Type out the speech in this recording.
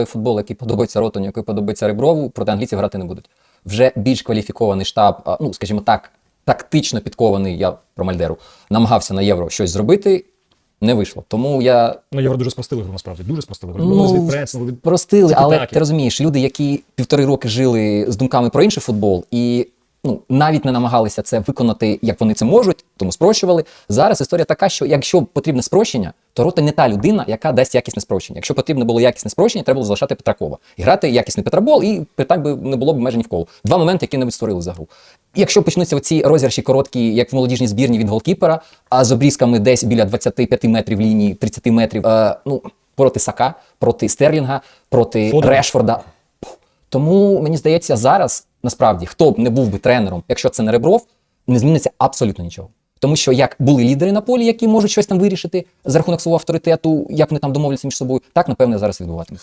той футбол, який подобається ротоні, який подобається Реброву, проти англійців грати не будуть. Вже більш кваліфікований штаб, ну скажімо так, тактично підкований, я про Мальдеру, намагався на євро щось зробити. Не вийшло. Тому я Ну, євро дуже спростили гру, насправді. Дуже спростили гру. Ну, Ну, від простили, але ти розумієш, люди, які півтори роки жили з думками про інший футбол і ну, навіть не намагалися це виконати, як вони це можуть, тому спрощували. Зараз історія така, що якщо потрібне спрощення, то рота не та людина, яка дасть якісне спрощення. Якщо потрібно було якісне спрощення, треба було залишати Петракова. І грати якісний Петрабол, і питань би не було б майже ні в кого. Два моменти, які не створили за гру. Якщо почнуться оці розіграші короткі, як в молодіжній збірні від голкіпера, а з обрізками десь біля 25 метрів лінії, 30 метрів, е, ну, проти Сака, проти Стерлінга, проти Фодена. Решфорда. Тому мені здається, зараз насправді хто б не був би тренером, якщо це не Ребров, не зміниться абсолютно нічого. Тому що як були лідери на полі, які можуть щось там вирішити за рахунок свого авторитету, як вони там домовляться між собою, так напевне зараз відбуватиметься.